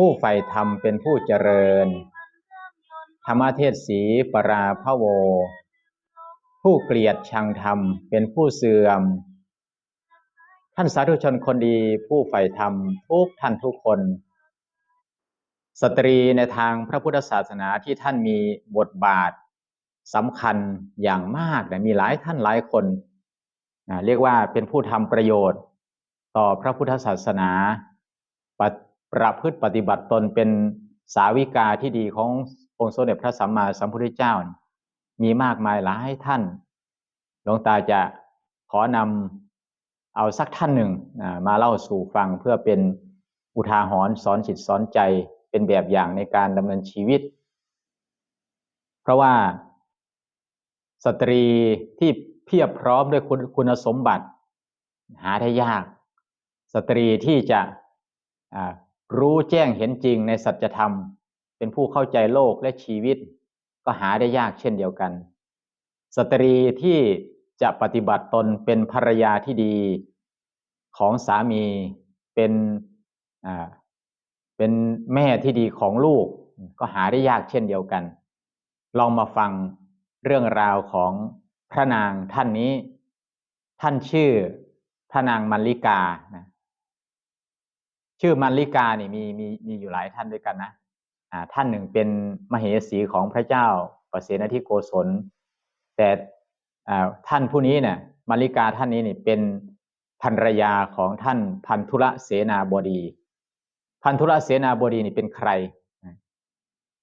ผู้ใฝ่ธรรมเป็นผู้เจริญ ธรรมเทศสีปราพโว ผู้เกลียดชังธรรมเป็นผู้เสื่อม ท่านสาธุชนคนดีผู้ใฝ่ธรรมทุกท่านทุกคน สตรีในทางพระพุทธศาสนาที่ท่านมีบทบาทสำคัญอย่างมากนะมีหลายท่านหลายคนนะเรียกว่าเป็นผู้ทำประโยชน์ ต่อพระพุทธศาสนา ประพฤติปฏิบัติตนเป็นสาวิกาที่ดีขององค์สมเด็จพระสัมมาสัมพุทธเจ้า มีมากมายหลายท่าน หลวงตาจะขอนำเอาสักท่านหนึ่งมาเล่าสู่ฟังเพื่อเป็นอุทาหรณ์สอนจิตสอนใจเป็นแบบอย่างในการดำเนินชีวิต เพราะว่าสตรีที่เพียบพร้อมด้วยคุณคุณสมบัติ หาได้ยาก สตรีที่จะ รู้แจ้งเห็นจริงในสัจธรรม เป็นผู้เข้าใจโลกและชีวิต ก็หาได้ยากเช่นเดียวกัน สตรีที่จะปฏิบัติตนเป็นภรรยาที่ดีของสามีเป็นเป็นแม่ที่ดีของลูกก็หาได้ยากเช่นเดียวกัน ลองมาฟังเรื่องราวของพระนางท่านนี้ ท่านชื่อพระนางมัลลิกานะ ชื่อมัลลิกานี่มีมีมีอยู่หลายท่านด้วยกันนะอ่าท่านหนึ่งเป็นมเหสีของพระเจ้าประเสนทิโกศล แต่อ่าท่านผู้นี้เนี่ยมัลลิกาท่านนี้นี่เป็นภรรยาของท่านพันธุระเสนาบดี พันธุระเสนาบดีนี่เป็นใคร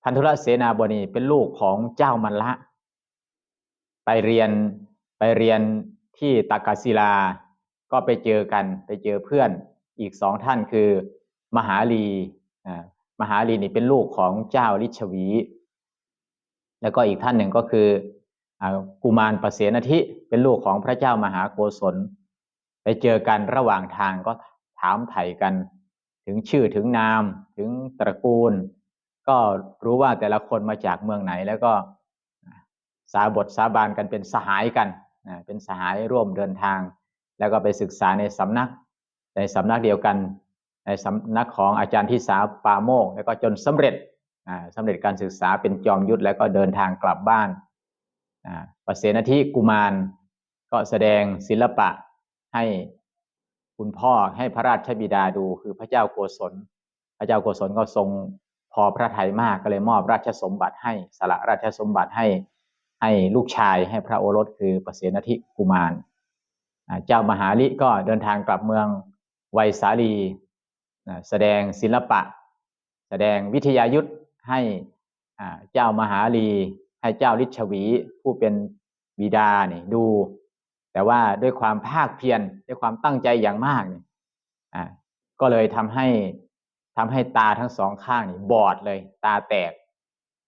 พันธุระเสนาบดีเป็นลูกของเจ้ามัลละ ไปเรียนไปเรียนที่ตากาศิลา ก็ไปเจอกันไปเจอเพื่อน อีกสองท่านคือ มหาลีมหาลีนี่เป็นลูกของเจ้าลิชวี แล้วก็อีกท่านหนึ่งก็คือกุมารประเสนทิเป็นลูกของพระเจ้ามหาโกศลไปเจอกันระหว่างทางก็ถามไถ่กัน ถึงชื่อถึงนามถึงตระกูล ก็รู้ว่าแต่ละคนมาจากเมืองไหน แล้วก็สาบทสาบานกันเป็นสหายกันเป็นสหายร่วมเดินทาง แล้วก็ไปศึกษาในสำนัก ในสำนักเดียวกัน ในสำนักของอาจารย์ที่สาปาโมกแล้วก็จนสำเร็จสำเร็จการศึกษาเป็นจอมยุทธแล้วก็เดินทางกลับบ้านประเสนทิกุมารก็แสดงศิลปะให้คุณพ่อให้พระราชบิดาดูคือพระเจ้าโกศล พระเจ้าโกศลก็ทรงพอพระทัยมากก็เลยมอบราชสมบัติให้สละราชสมบัติให้ให้ลูกชายให้พระโอรสคือประเสนทิกุมาร เจ้ามหาลิก็เดินทางกลับเมือง ไวยสาลีแสดงศิลปะ แสดงวิทยายุทธให้เจ้ามหาลี ให้เจ้าลิชวีผู้เป็นบิดาเนี่ยดู แต่ว่าด้วยความภาคเพียรด้วยความตั้งใจอย่างมากเนี่ยก็เลยทำให้ทำให้ตาทั้งสองข้างนี่บอดเลย ตาแตก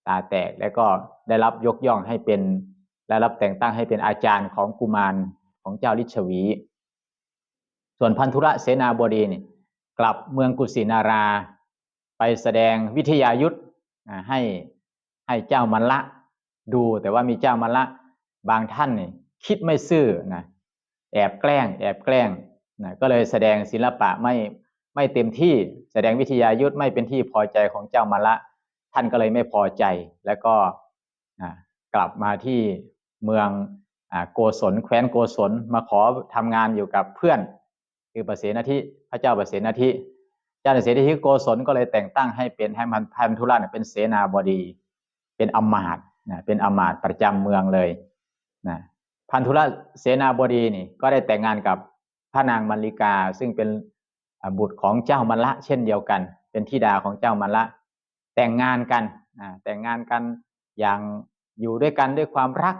ตาแตกแล้วก็ได้รับยกย่องให้เป็นและรับแต่งตั้งให้เป็นอาจารย์ของกุมารของเจ้าลิชวี ส่วนพันธุระเสนาบดีนี่กลับเมืองกุสินารา ไปแสดงวิทยายุทธให้ให้เจ้ามันละดูแต่ว่ามีเจ้ามันละบางท่านนี่คิดไม่ซื่อนะแอบแกล้ง แอบแกล้งนะก็เลยแสดงศิลปะไม่ไม่เต็มที่แสดงวิทยายุทธไม่เป็นที่พอใจของเจ้ามันละ ท่านก็เลยไม่พอใจแล้วก็กลับมาที่เมืองโกศลแคว้นโกศลมาขอทำงานอยู่กับเพื่อน คือประเสนทิพระเจ้าประเสนทิเจ้าเสนทิโกศลก็เลยแต่งตั้งให้เป็นให้มันพันธุระเป็นเสนาบดี เป็นอมาตนะเป็นอมาตประจำเมืองเลยนะพันธุระเสนาบดีนี่ก็ได้แต่งงานกับพระนางมัลลิกา ซึ่งเป็นบุตรของเจ้ามัลละ เช่นเดียวกัน เป็นธิดาของเจ้ามัลละ แต่งงานกันแต่งงานกันอย่างอยู่ด้วยกันด้วยความรัก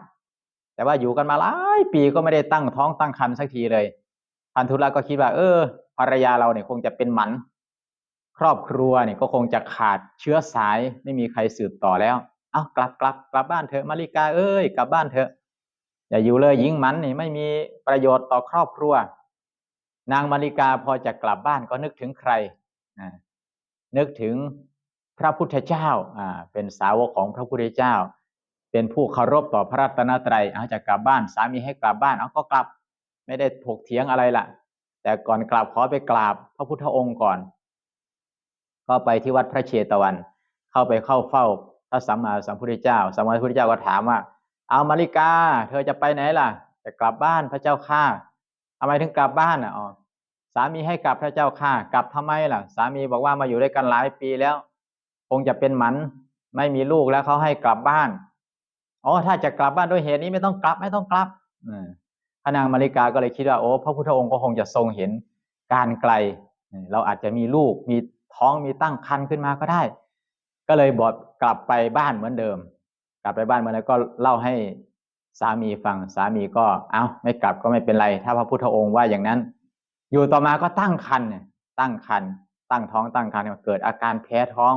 แต่ว่าอยู่กันมาหลายปีก็ไม่ได้ตั้งท้องตั้งครรภ์สักทีเลย พันธุระก็คิดว่า เออภรรยาเราเนี่ยคงจะเป็นหมัน ครอบครัวเนี่ยก็คงจะขาดเชื้อสายไม่มีใครสืบต่อแล้ว เอากลับกลับกลับบ้านเถอะมาริกาเอ้ยกลับบ้านเถอะอย่าอยู่เลยหญิงหมันนี่ไม่มีประโยชน์ต่อครอบครัว นางมาริกาพอจะกลับบ้านก็นึกถึงใครนึกถึงพระพุทธเจ้าอ่าเป็นสาวกของพระพุทธเจ้า เป็นผู้เคารพต่อพระรัตนตรัยเอาจะกลับบ้าน สามีให้กลับบ้านเอาก็กลับ ไม่ได้ถกเถียงอะไรล่ะแต่ก่อนกลับขอไปกราบพระพุทธองค์ก่อน ก็ไปที่วัดพระเชตวัน เข้าไปเข้าเฝ้าพระสัมมาสัมพุทธเจ้าสัมมาสัมพุทธเจ้าก็ถามว่า เอามาริกา เธอจะไปไหนล่ะ จะกลับบ้านพระเจ้าข้าทำไมถึงกลับบ้านอะอ๋อสามีให้กลับพระเจ้าข้ากลับทำไมล่ะ สามีบอกว่ามาอยู่ด้วยกันหลายปีแล้ว คงจะเป็นหมันไม่มีลูกแล้วเขาให้กลับบ้านอ๋อถ้าจะกลับบ้านด้วยเหตุนี้ไม่ต้องกลับไม่ต้องกลับ ระนางมาริกาก็เลยคิดว่าโอ้พระพุทธองค์ก็คงจะทรงเห็นการไกล เราอาจจะมีลูกมีท้องมีตั้งครรภ์ขึ้นมาก็ได้ ก็เลยบอกกลับไปบ้านเหมือนเดิม กลับไปบ้านเมื่อไรก็เล่าให้สามีฟังสามีก็เอา้าไม่กลับก็ไม่เป็นไร ถ้าพระพุทธองค์ว่าอย่างนั้น อยู่ต่อมาก็ตั้งครรภ์ตั้งครรภ์ตั้งท้องตั้งครรภ์เกิดอาการแพ้ท้อง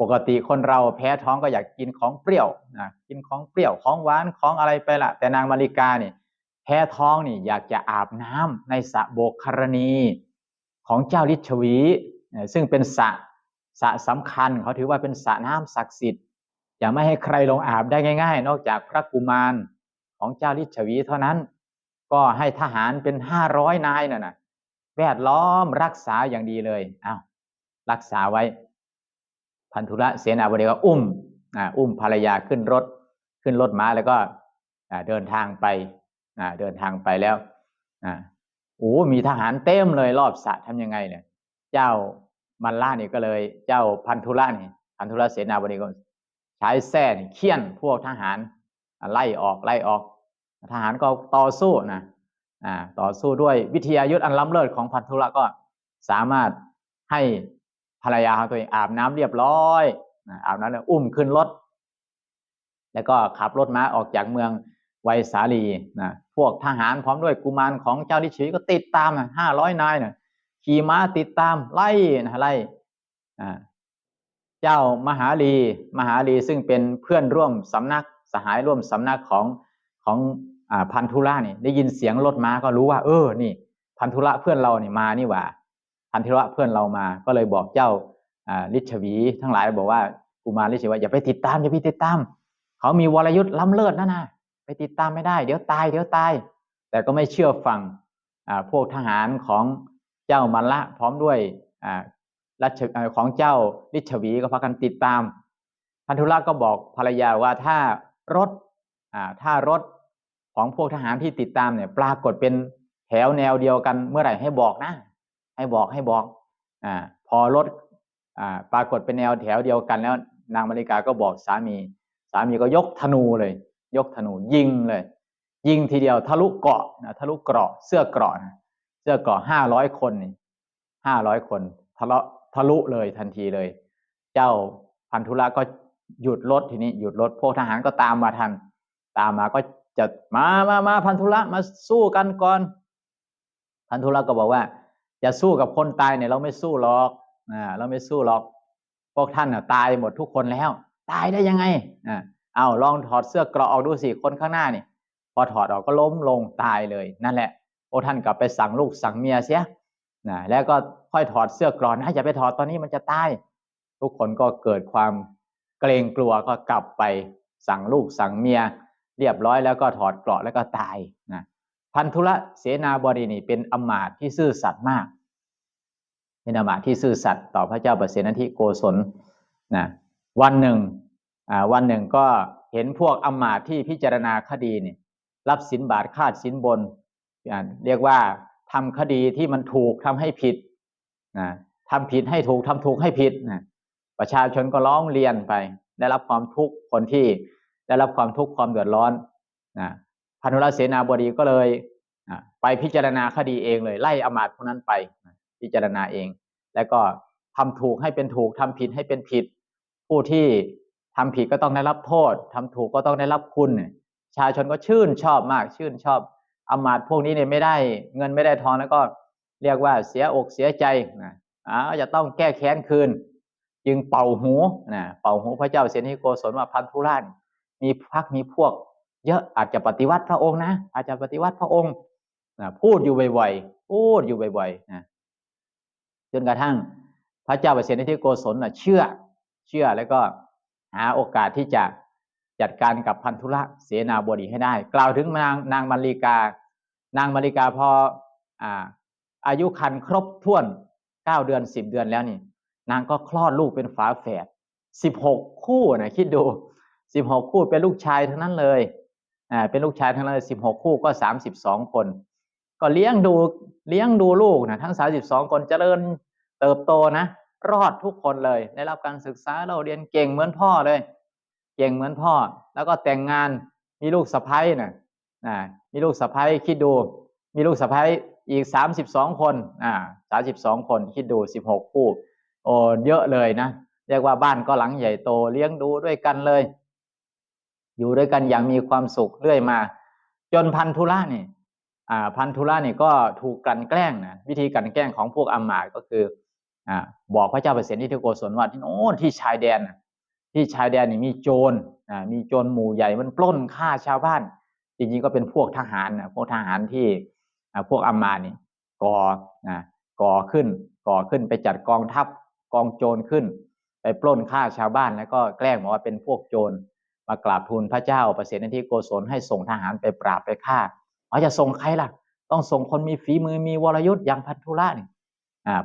ปกติคนเราแพ้ท้องก็อยากกินของเปรี้ยวนะกินของเปรี้ยวของหวานของอะไรไปละแต่นางมาริกาเนี่ย แพ้ท้องนี่อยากจะอาบน้ำในสระโบกครณีของเจ้าลิชวี ซึ่งเป็นสระสระสำคัญเขาถือว่าเป็นสระน้ำศักดิ์สิทธิ์อย่าไม่ให้ใครลงอาบได้ง่าย ๆ นอกจากพระกุมารของเจ้าลิชวีเท่านั้น ก็ให้ทหารเป็นห้าร้อยนายน่ะนะแวดล้อมรักษาอย่างดีเลยอ้าวรักษาไว้พันธุระเสนาบดีก็อุ้มอุ้มภรรยาขึ้นรถขึ้นรถม้าแล้วก็เดินทางไป เดินทางไปแล้วโอ้มีทหารเต็มเลยรอบสระทำยังไงเนี่ย เจ้ามันล่านี่ก็เลย เจ้าพันธุระนี่พันธุระเสนาบดีก็ใช้แส้เคี่ยนพวกทหารไล่ออกไล่ออก ทหารก็ต่อสู้นะต่อสู้ด้วยวิทยายุทธอันล้ำเลิศของพันธุระก็สามารถให้ภรรยาของตัวเองอาบน้ำเรียบร้อยอาบน้ำแล้วอุ้มขึ้นรถ แล้วก็ขับรถม้าออกจากเมืองไวสาลีนะ พวกทหารพร้อมด้วยกุมารของเจ้าลิชีก็ติดตามห้าร้อยนายเนะขี่ม้าติดตามไล่นะไล่เจ้ามหาลีมหาลีซึ่งเป็นเพื่อนร่วมสำนักสหายร่วมสำนักของของอพันธุระนี่ได้ยินเสียงรถม้าก็รู้ว่า เออนี่ พันธุระเพื่อนเราเนี่ยมานี่หว่า พันธิระเพื่อนเรามา ก็เลยบอกเจ้าลิชวี ทั้งหลายบอกว่ากุมารลิชวีว่าอย่าไปติดตามอย่าไปติดตาม เขามีวรยุทธ์ล้ำเลิศนะนะ ไปติดตามไม่ได้ เดี๋ยวตายเดี๋ยวตาย แต่ก็ไม่เชื่อฟังพวกทหารของเจ้ามันละพร้อมด้วยรัชของเจ้าลิชวีก็พากันติดตาม พันธุระก็บอกภรรยาว่าถ้ารถถ้ารถของพวกทหารที่ติดตามเนี่ยปรากฏเป็นแถวแนวเดียวกันเมื่อไหร่ให้บอกนะ ให้บอกให้บอกอพอรถอปรากฏเป็นแนวแถวเดียวกันแล้วนางมาริกาก็บอกสามี สามีก็ยกธนูเลย ยกธนูยิงเลย ยิงทีเดียวทะลุเกาะนะทะลุเกราะเสื้อเกราะนะเสื้อเกราะห้าร้อยคนห้าร้อยคนทะเลาะทะลุเลยทันทีเลย เจ้าพันธุระก็หยุดรถทีนี้หยุดรถพวกทหารก็ตามมาทัน ตามมาก็จะมามามาพันธุระมาสู้กันก่อน พันธุระก็บอกว่าจะสู้กับคนตายเนี่ยเราไม่สู้หรอกอ่าเราไม่สู้หรอก พวกท่านอะตายหมดทุกคนแล้ว ตายได้ยังไงอ่า เอาลองถอดเสื้อเกราะออกดูสิคนข้างหน้านี่ พอถอดออกก็ล้มลงตายเลย นั่นแหละพวกท่านกลับไปสั่งลูกสั่งเมียเสียนะแล้วก็ค่อยถอดเสื้อเกราะนะอย่าไปถอดตอนนี้มันจะตายทุกคนก็เกิดความเกรงกลัวก็กลับไปสั่งลูกสั่งเมีย เรียบร้อยแล้วก็ถอดเกราะแล้วก็ตายนะพันธุระเสนาบดีนี่เป็นอมาตที่ซื่อสัตย์มากเป็นอมาตที่ซื่อสัตย์ต่อพระเจ้าประเสนทิโกศลนะวันหนึ่ง วันหนึ่งก็เห็นพวกอำมาตย์ที่พิจารณาคดีนี่รับสินบาทคาดสินบน เรียกว่าทำคดีที่มันถูกทำให้ผิดนะทำผิดให้ถูกทำถูกให้ผิดนะประชาชนก็ร้องเรียนไป ได้รับความทุกข์คนที่ได้รับความทุกข์ความเดือดร้อนนะพันธุรเสนาบดีก็เลยอะไปพิจารณาคดีเองเลย ไล่อำมาตย์พวกนั้นไปนะพิจารณาเอง แล้วก็ทำถูกให้เป็นถูกทำผิดให้เป็นผิด ผู้ที่ ทำผิดก็ต้องได้รับโทษทำถูกก็ต้องได้รับคุณชาชนก็ชื่นชอบมากชื่นชอบอำมาตพวกนี้เนี่ยไม่ได้เงินไม่ได้ทองแล้วก็เรียกว่าเสียอกเสียใจนะอ้าวจะต้องแก้แค้นคืน จึงเป่าหูนะเป่าหูพระเจ้าเสนิโกศลว่าพันธุราชมีพักมีพวก เยอะอาจจะปฏิวัติพระองค์นะอาจจะปฏิวัติพระองค์นะพูดอยู่บ่อยๆพูดอยู่บ่อยๆนะจนกระทั่งพระเจ้าเสนิโกศลนะเชื่อเชื่อแล้วก็ หาโอกาสที่จะจัดการกับพันธุระเสนาบดีให้ได้ กล่าวถึงนางนางมาริกา นางมาริกาพออ่าอายุคันครบถ้วนเก้าเดือนสิบเดือนแล้วนี่ นางก็คลอดลูกเป็นฝาแฝดสิบหกคู่นะคิดดูสิบหกคู่เป็นลูกชายทั้งนั้นเลยอ่าเป็นลูกชายทั้งนั้นสิบหกคู่ก็สามสิบสองคน ก็เลี้ยงดูเลี้ยงดูลูกนะทั้งสาสิบสองคนเจริญเติบโตนะ รอดทุกคนเลยได้รับการศึกษาเราเรียนเก่งเหมือนพ่อเลย เก่งเหมือนพ่อ แล้วก็แต่งงานมีลูกสะใภ้นะนะมีลูกสะใภ้คิดดู มีลูกสะใภ้อีกสามสิบสองคนอ่าสามสิบสองคนคิดดูสิบหกคู่โอ้เยอะเลยนะเรียกว่าบ้านก็หลังใหญ่โตเลี้ยงดูด้วยกันเลย อยู่ด้วยกันอย่างมีความสุขเรื่อยมา จนพันธุระนี่อ่าพันธุระนี่ก็ถูกกลั่นแกล้งนะวิธีกลั่นแกล้งของพวกอามาก็คือ บอกพระเจ้าเปรตที่เทโกศลว่าที่โน้นที่ชายแดน ที่ชายแดนนี่มีโจรมีโจรหมู่ใหญ่มันปล้นฆ่าชาวบ้าน จริงๆก็เป็นพวกทหารพวกทหารที่พวกอามมานี่ก่อก่อขึ้นก่อขึ้นไปจัดกองทัพกองโจรขึ้น ไปปล้นฆ่าชาวบ้าน แล้วก็แกล้งบอกว่าเป็นพวกโจรมากราบทูลพระเจ้าประเสริฐที่โกศลให้ส่งทหารไปปราบไปฆ่าเอาจะส่งใครล่ะ ต้องส่งคนมีฝีมือมีวรยุทธ์อย่างพันธุระนี่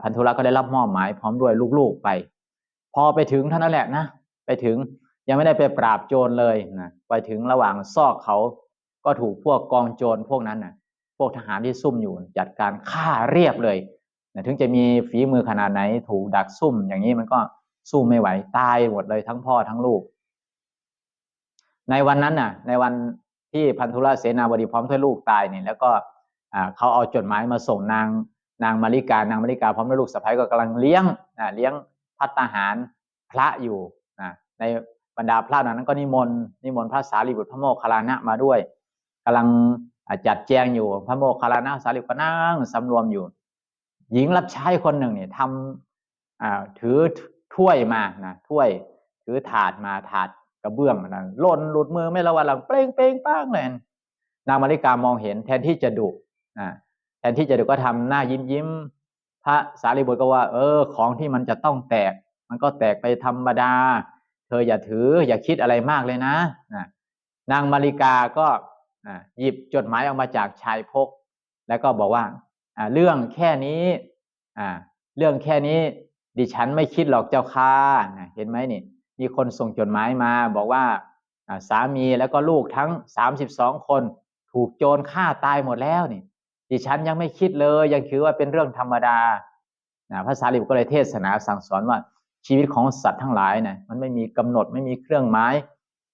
พันธุระก็ได้รับมอบหมายพร้อมด้วยลูกๆไป พอไปถึงเท่านั้นแหละนะไปถึงยังไม่ได้ไปปราบโจรเลยนะไปถึงระหว่างซอกเขาก็ถูกพวกกองโจรพวกนั้นนะพวกทหารที่ซุ่มอยู่จัดการฆ่าเรียบเลยนะถึงจะมีฝีมือขนาดไหนถูกดักซุ่ม อย่างนี้มันก็สู้ไม่ไหวตายหมดเลยทั้งพ่อทั้งลูก ในวันนั้นน่ะ ในวันที่พันธุระเสนาบดีพร้อมด้วยลูกตายเนี่ยแล้วก็เขาเอาจดหมายมาส่งนาง นางมาริกานางมาริกาพร้อมด้วยลูกสะใภ้ก็กำลังเลี้ยงนะเลี้ยงพัตตาหารพระอยู่นะในบรรดาพระนั้นก็นิมนต์นิมนต์พระสารีบุตรพระโมคคัลลานะมาด้วยกำลังจัดแจงอยู่พระโมคคัลลานะสารีบุตรก็นั่งสำรวมอยู่ หญิงรับใช้คนหนึ่งเนี่ยทำถือถ้วยมานะถ้วยถือถาดมาถาดกระเบื้องนะล่นหลุดมือไม่ระวังหลังเปล่งเปล่งป้างเลยนางมาริกามองเห็นแทนที่จะดุนะ แทนที่จะเดุก็ทำหน้ายิ้มยิ้มพระสารีบุตรก็ว่า เออ ของที่มันจะต้องแตก มันก็แตกไปธรรมดา เธออย่าถืออย่าคิดอะไรมากเลยนะนะนางมาริกาก็หยิบจดหมายออกมาจากชายพก แล้วก็บอกว่าเรื่องแค่นี้เรื่องแค่นี้ ดิฉันไม่คิดหรอกเจ้าค่ะเห็นไหมนี่ มีคนส่งจดหมายมา บอกว่าสามีแล้วก็ลูกทั้งสามสิบสองคน ถูกโจรฆ่าตายหมดแล้วนี่ ดิฉันยังไม่คิดเลย ยังถือว่าเป็นเรื่องธรรมดาพระสารีบุตรก็เลยเทศนาสั่งสอนว่าชีวิตของสัตว์ทั้งหลายนะมันไม่มีกำหนดไม่มีเครื่องหมาย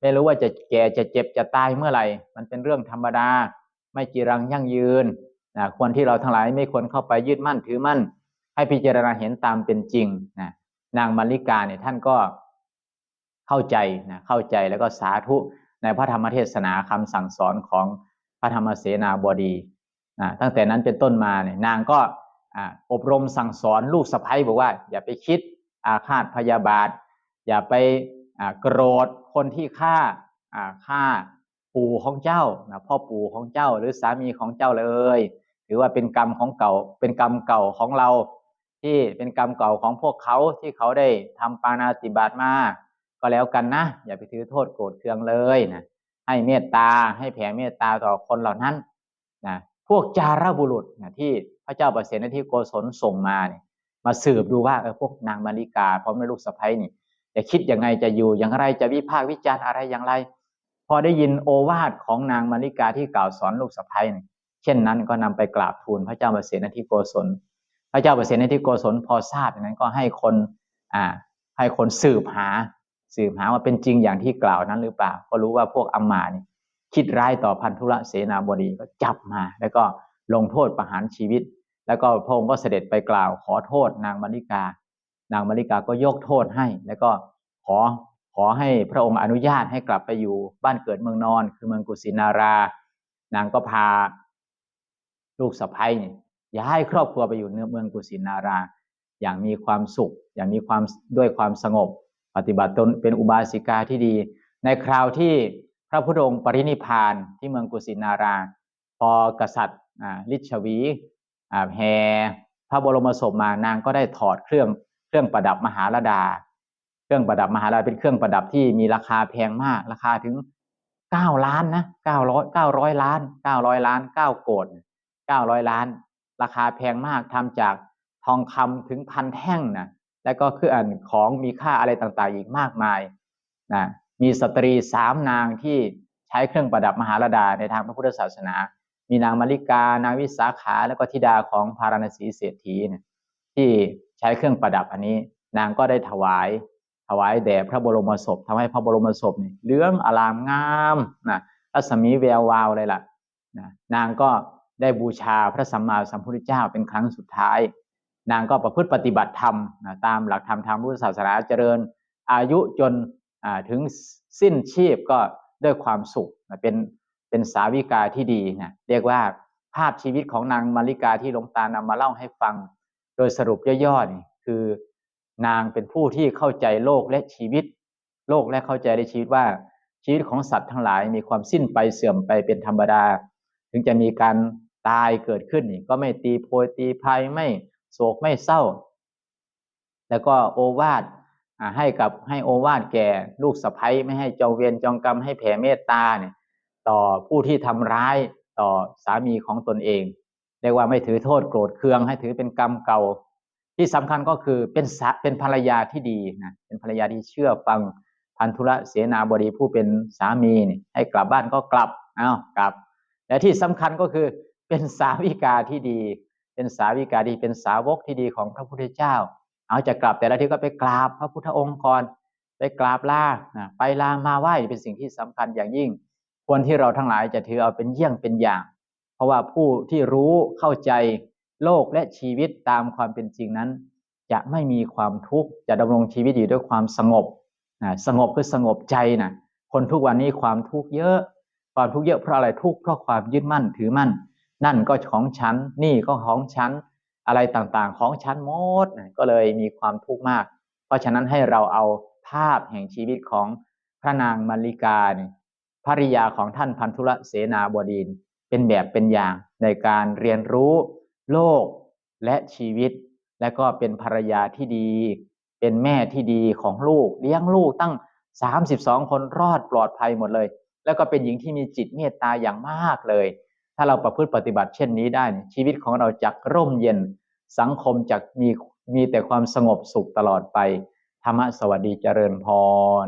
ไม่รู้ว่าจะแก่จะเจ็บจะตายเมื่อไหร่ มันเป็นเรื่องธรรมดา ไม่จีรังยั่งยืนนะควรที่เราทั้งหลายไม่ควรเข้าไปยึดมั่นถือมั่น ให้พิจารณาเห็นตามเป็นจริงนะนางมาริกาเนี่ยท่านก็เข้าใจนะเข้าใจแล้วก็สาธุในพระธรรมเทศนาคำสั่งสอนของพระธรรมเสนาบดี ตั้งแต่นั้นเป็นต้นมาเนี่ยนางก็อบรมสั่งสอนลูกสะใภ้บอกว่า อย่าไปคิดอาฆาตพยาบาท อย่าไปโกรธคนที่ฆ่าฆ่าปู่ของเจ้านะพ่อปู่ของเจ้าหรือสามีของเจ้าเลยถือว่าเป็นกรรมของเก่าเป็นกรรมเก่าของเรา ที่เป็นกรรมเก่าของพวกเขาที่เขาได้ทำปานาติบาตมาก็แล้วกันนะ อย่าไปถือโทษโกรธเคืองเลยนะให้เมตตาให้แผ่เมตตาต่อคนเหล่านั้นนะ พวกจาราบุรุษนะที่พระเจ้าประเสนที่โกศลส่งมาเนี่ยมาสืบดูว่าเออพวกนางมาริกาพร้อมด้วยลูกสะใภ้นี่จะคิดยังไงจะอยู่อย่างไรจะวิพากษ์วิจารณ์อะไรอย่างไร พอได้ยินโอวาทของนางมาริกาที่กล่าวสอนลูกสะใภ้เนี่เช่นนั้นก็นำไปกราบทูลพระเจ้าประเสนที่โกศล พระเจ้าประเสนที่โกศลพอทราบอย่างนั้นก็ให้คนอ่าให้คนสืบหาสืบหาว่าเป็นจริงอย่างที่กล่าวนั้นหรือเปล่า ก็รู้ว่าพวกอัมมานี่ คิดร้ายต่อพันธุระเสนาบดีก็จับมา แล้วก็ลงโทษประหารชีวิต แล้วก็พระองค์ก็เสด็จไปกล่าวขอโทษนางมาริกา นางมาริกาก็ยกโทษให้ แล้วก็ขอขอให้พระองค์อนุญาตให้กลับไปอยู่บ้านเกิดเมืองนอน คือเมืองกุสินารา นางก็พาลูกสะใภ้เนี่ยย้ายครอบครัวไปอยู่เมืองกุสินารา อย่างมีความสุข อย่างมีความด้วยความสงบ ปฏิบัติตนเป็นอุบาสิกาที่ดี ในคราวที่ พระพุทธองค์ปรินิพานที่เมืองกุสินารา พอกษัตริย์ลิชวีแห่พระบรมศพมานางก็ได้ถอดเครื่องเครื่องประดับมหาลดา เครื่องประดับมหาลดาเป็นเครื่องประดับที่มีราคาแพงมาก ราคาถึงเก้าล้านนะเก้าร้อยเก้าร้อยล้านเก้าร้อยล้านเก้าโกดเก้าร้อยล้าน ราคาแพงมากทำจากทองคำถึงพันแท่งนะแล้วก็เครื่องของมีค่าอะไรต่างๆ อีกมากมายนะ มีสตรีสามนางที่ใช้เครื่องประดับมหาลดาในทางพระพุทธศาสนา มีนางมาริกา นางวิสาขา แล้วก็ธิดาของพาราณสีเศรษฐีเนี่ยที่ใช้เครื่องประดับอันนี้ นางก็ได้ถวาย ถวายแด่พระบรมศพทำให้พระบรมศพเนี่ยเลื้องอลามงามนะรัศมีแวววาวเลยล่ะนะนางก็ได้บูชาพระสัมมาสัมพุทธเจ้าเป็นครั้งสุดท้าย นางก็ประพฤติปฏิบัติธรรมนะตามหลักธรรมทางพุทธศาสนาเจริญ อายุจน ถึงสิ้นชีพก็ด้วยความสุขเป็นเป็นสาวิกาที่ดีนะเรียกว่าภาพชีวิตของนางมาริกาที่หลวงตานำมาเล่าให้ฟัง โดยสรุปย่อๆนี่คือนางเป็นผู้ที่เข้าใจโลกและชีวิต โลกและเข้าใจในชีวิตว่าชีวิตของสัตว์ทั้งหลายมีความสิ้นไปเสื่อมไปเป็นธรรมดา ถึงจะมีการตายเกิดขึ้นก็ไม่ตีโพยตีภัยไม่โศกไม่เศร้า แล้วก็โอวาท ให้กับให้โอวาทแก่ลูกสะใภ้ไม่ให้จองเวียนจองกรรมให้แผ่เมตตาเนี่ยต่อผู้ที่ทำร้ายต่อสามีของตนเองเรียกว่าไม่ถือโทษโกรธเคืองให้ถือเป็นกรรมเก่า ที่สำคัญก็คือเป็นเป็นภรรยาที่ดีนะเป็นภรรยาที่เชื่อฟังพันธุระเสนาบดีผู้เป็นสามีนี่ให้กลับบ้านก็กลับอ้าวกลับ และที่สำคัญก็คือเป็นสาวิกาที่ดี เป็นสาวิกาดีเป็นสาวกที่ดีของพระพุทธเจ้า เอาจะกลับแต่ละทีก็ไปกราบพระพุทธองค์ก่อนไปกราบลาไปลามาไหว้เป็นสิ่งที่สำคัญอย่างยิ่ง ควรที่เราทั้งหลายจะถือเอาเป็นเยี่ยงเป็นอย่าง เพราะว่าผู้ที่รู้เข้าใจโลกและชีวิตตามความเป็นจริงนั้น จะไม่มีความทุกข์จะดำรงชีวิตอยู่ด้วยความสงบนะสงบคือสงบใจนะคนทุกวันนี้ความทุกข์เยอะ ความทุกข์เยอะเพราะอะไรทุกข์เพราะความยึดมั่นถือมั่น นั่นก็ของฉันนี่ก็ของฉัน อะไรต่างๆ ของชั้นมดก็เลยมีความทุกข์มาก เพราะฉะนั้นให้เราเอาภาพแห่งชีวิตของพระนางมาริกาภริยาของท่านพันธุระเสนาบดีนเป็นแบบเป็นอย่างในการเรียนรู้โลกและชีวิต และก็เป็นภรรยาที่ดี เป็นแม่ที่ดีของลูก เลี้ยงลูกตั้ง 32 คนรอดปลอดภัยหมดเลย แล้วก็เป็นหญิงที่มีจิตเมตตาอย่างมากเลย ถ้าเราประพฤติปฏิบัติเช่นนี้ได้ ชีวิตของเราจะร่มเย็น สังคมจะมีมีแต่ความสงบสุขตลอดไป ธรรมะสวัสดีเจริญพร